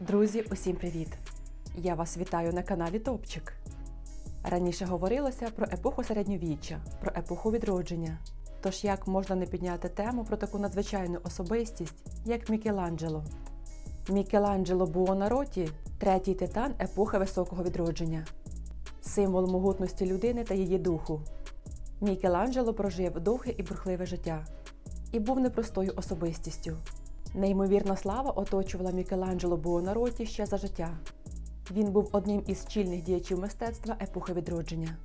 Друзі, усім привіт! Я вас вітаю на каналі Топчик. Раніше говорилося про епоху середньовіччя, про епоху відродження. Тож як можна не підняти тему про таку надзвичайну особистість, як Мікеланджело? Мікеланджело Буонароті третій титан епохи високого відродження, символ могутності людини та її духу. Мікеланджело прожив довге і бурхливе життя і був непростою особистістю. Неймовірна слава оточувала Мікеланджело Буонароті ще за життя. Він був одним із чільних діячів мистецтва епохи відродження.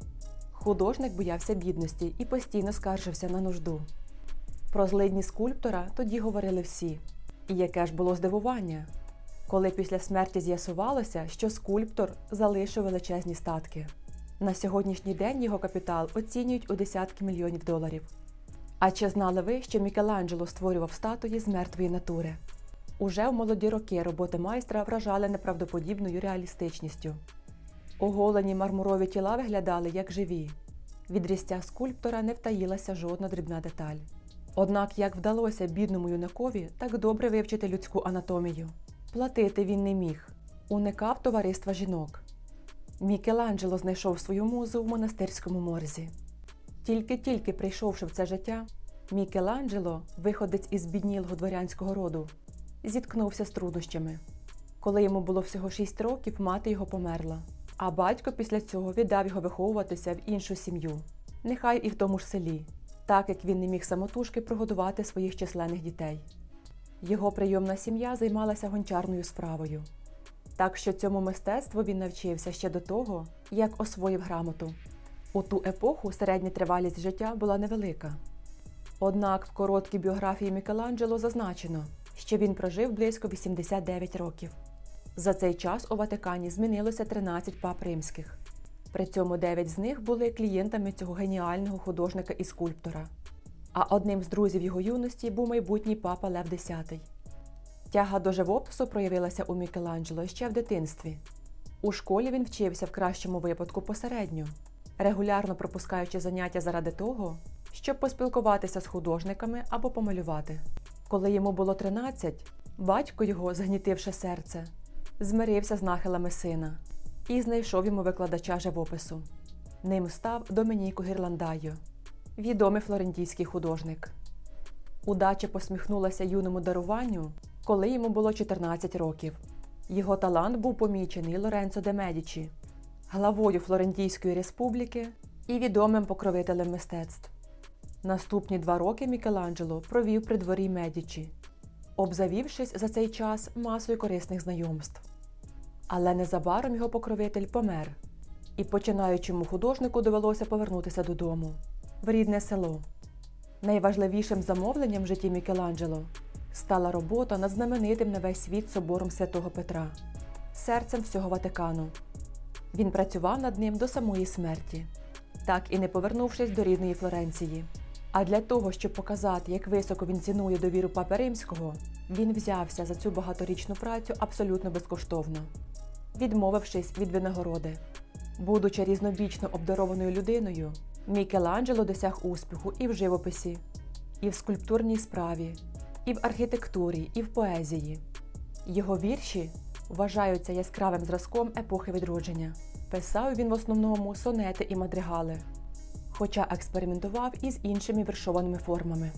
Художник боявся бідності і постійно скаржився на нужду. Про злидні скульптора тоді говорили всі. І яке ж було здивування, коли після смерті з'ясувалося, що скульптор залишив величезні статки. На сьогоднішній день його капітал оцінюють у десятки мільйонів доларів. А чи знали ви, що Мікеланджело створював статуї з мертвої натури? Уже в молоді роки роботи майстра вражали неправдоподібною реалістичністю. Оголені мармурові тіла виглядали як живі. Від різця скульптора не втаїлася жодна дрібна деталь. Однак як вдалося бідному юнакові так добре вивчити людську анатомію? Платити він не міг, уникав товариства жінок. Мікеланджело знайшов свою музу в монастирському морзі. Тільки-тільки прийшовши в це життя, Мікеланджело, виходець із біднілого дворянського роду, зіткнувся з труднощами. Коли йому було всього 6 років, мати його померла, а батько після цього віддав його виховуватися в іншу сім'ю, нехай і в тому ж селі, так як він не міг самотужки прогодувати своїх численних дітей. Його прийомна сім'я займалася гончарною справою. Так що цьому мистецтву він навчився ще до того, як освоїв грамоту. У ту епоху середня тривалість життя була невелика. Однак в короткій біографії Мікеланджело зазначено, що він прожив близько 89 років. За цей час у Ватикані змінилося 13 пап римських. При цьому 9 з них були клієнтами цього геніального художника і скульптора. А одним з друзів його юності був майбутній папа Лев X. Тяга до живопису проявилася у Мікеланджело ще в дитинстві. У школі він вчився в кращому випадку посередньо, регулярно пропускаючи заняття заради того, щоб поспілкуватися з художниками або помалювати. Коли йому було 13, батько його, згнітивши серце, змирився з нахилами сина і знайшов йому викладача живопису. Ним став Домініко Гірландайо, відомий флорентійський художник. Удача посміхнулася юному даруванню, коли йому було 14 років. Його талант був помічений Лоренцо де Медічі, главою Флорентійської республіки і відомим покровителем мистецтв. Наступні два роки Мікеланджело провів при дворі Медічі, обзавівшись за цей час масою корисних знайомств. Але незабаром його покровитель помер, і починаючому художнику довелося повернутися додому, в рідне село. Найважливішим замовленням в житті Мікеланджело стала робота над знаменитим на весь світ собором святого Петра, серцем всього Ватикану. Він працював над ним до самої смерті, так і не повернувшись до рідної Флоренції. А для того, щоб показати, як високо він цінує довіру Папи Римського, він взявся за цю багаторічну працю абсолютно безкоштовно, відмовившись від винагороди. Будучи різнобічно обдарованою людиною, Мікеланджело досяг успіху і в живописі, і в скульптурній справі, і в архітектурі, і в поезії. Його вірші вважаються яскравим зразком епохи відродження. Писав він в основному сонети і мадригали, хоча експериментував із іншими віршованими формами.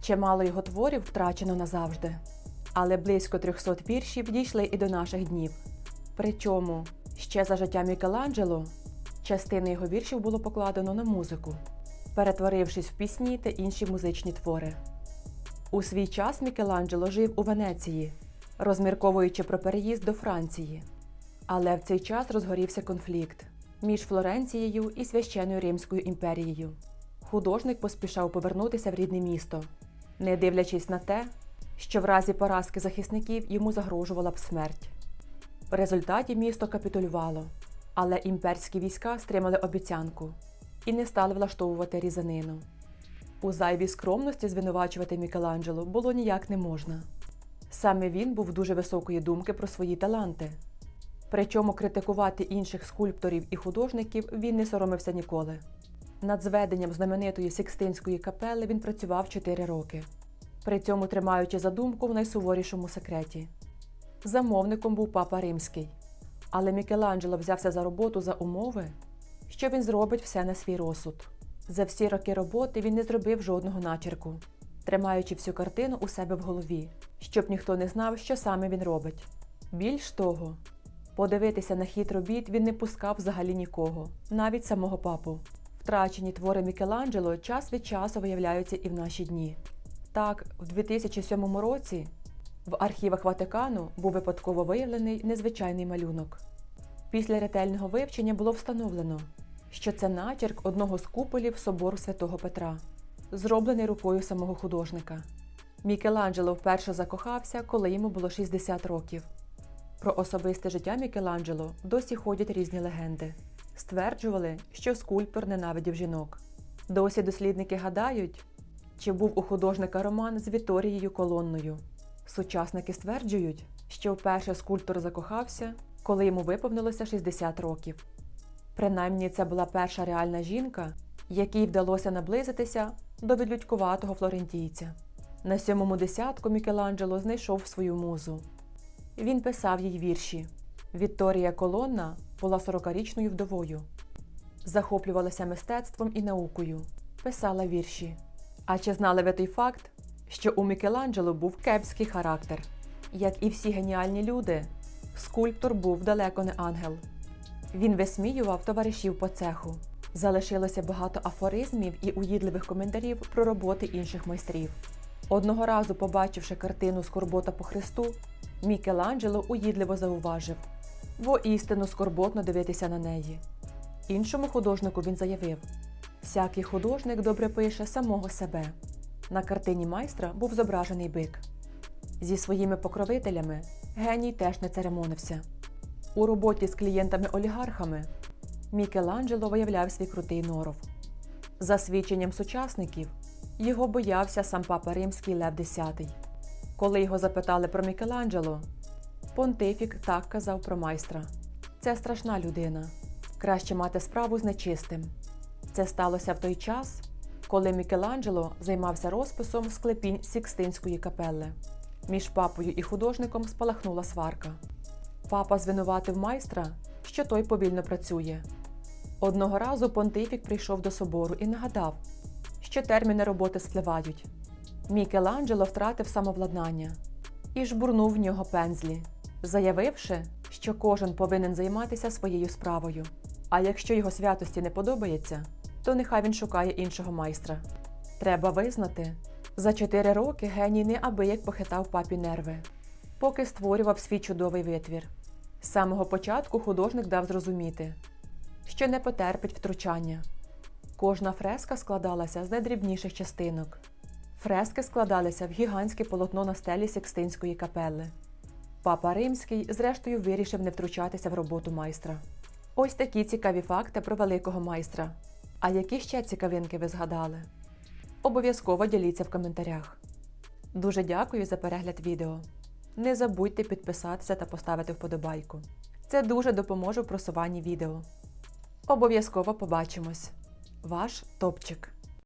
Чимало його творів втрачено назавжди, але близько 300 віршів дійшли і до наших днів. Причому ще за життя Мікеланджело частини його віршів було покладено на музику, перетворившись в пісні та інші музичні твори. У свій час Мікеланджело жив у Венеції, розмірковуючи про переїзд до Франції. Але в цей час розгорівся конфлікт між Флоренцією і священною Римською імперією. Художник поспішав повернутися в рідне місто, не дивлячись на те, що в разі поразки захисників йому загрожувала б смерть. В результаті місто капітулювало, але імперські війська стримали обіцянку і не стали влаштовувати різанину. У зайвій скромності звинувачувати Мікеланджело було ніяк не можна. Саме він був дуже високої думки про свої таланти. Причому критикувати інших скульпторів і художників він не соромився ніколи. Над зведенням знаменитої Сікстинської капели він працював 4 роки, при цьому тримаючи задумку в найсуворішому секреті. Замовником був папа римський. Але Мікеланджело взявся за роботу за умови, що він зробить все на свій розсуд. За всі роки роботи він не зробив жодного начерку, тримаючи всю картину у себе в голові, щоб ніхто не знав, що саме він робить. Більш того, подивитися на хід робіт він не пускав взагалі нікого, навіть самого папу. Втрачені твори Мікеланджело час від часу виявляються і в наші дні. Так, в 2007 році в архівах Ватикану був випадково виявлений незвичайний малюнок. Після ретельного вивчення було встановлено, що це начерк одного з куполів собору святого Петра, зроблений рукою самого художника. Мікеланджело вперше закохався, коли йому було 60 років. Про особисте життя Мікеланджело досі ходять різні легенди. Стверджували, що скульптор ненавидів жінок. Досі дослідники гадають, чи був у художника роман з Віторією Колонною. Сучасники стверджують, що вперше скульптор закохався, коли йому виповнилося 60 років. Принаймні, це була перша реальна жінка, якій вдалося наблизитися до відлюдькуватого флорентійця. На сьомому десятку Мікеланджело знайшов свою музу. Він писав їй вірші. Вікторія Колонна була 40-річною вдовою, захоплювалася мистецтвом і наукою, писала вірші. А чи знали ви той факт, що у Мікеланджело був кепський характер? Як і всі геніальні люди, скульптор був далеко не ангел. Він висміював товаришів по цеху. Залишилося багато афоризмів і уїдливих коментарів про роботи інших майстрів. Одного разу, побачивши картину Скорбота по Христу, Мікеланджело уїдливо зауважив воістину скорботно дивитися на неї. Іншому художнику він заявив: всякий художник добре пише самого себе. На картині майстра був зображений бик. Зі своїми покровителями геній теж не церемонився. У роботі з клієнтами-олігархами Мікеланджело виявляв свій крутий норов. За свідченням сучасників, його боявся сам папа римський Лев X. Коли його запитали про Мікеланджело, понтифік так казав про майстра: це страшна людина, краще мати справу з нечистим. Це сталося в той час, коли Мікеланджело займався розписом склепінь Сікстинської капелли. Між папою і художником спалахнула сварка. Папа звинуватив майстра, що той повільно працює. Одного разу понтифік прийшов до собору і нагадав, що терміни роботи спливають. Мікеланджело втратив самовладнання і жбурнув в нього пензлі, заявивши, що кожен повинен займатися своєю справою. А якщо його святості не подобається, то нехай він шукає іншого майстра. Треба визнати, за чотири роки геній неабияк похитав папі нерви, поки створював свій чудовий витвір. З самого початку художник дав зрозуміти, що не потерпить втручання. Кожна фреска складалася з найдрібніших частинок. Фрески складалися в гігантське полотно на стелі Сикстинської капели. Папа Римський, зрештою, вирішив не втручатися в роботу майстра. Ось такі цікаві факти про великого майстра. А які ще цікавинки ви згадали? Обов'язково діліться в коментарях. Дуже дякую за перегляд відео. Не забудьте підписатися та поставити вподобайку. Це дуже допоможе в просуванні відео. Обов'язково побачимось! Ваш топчик!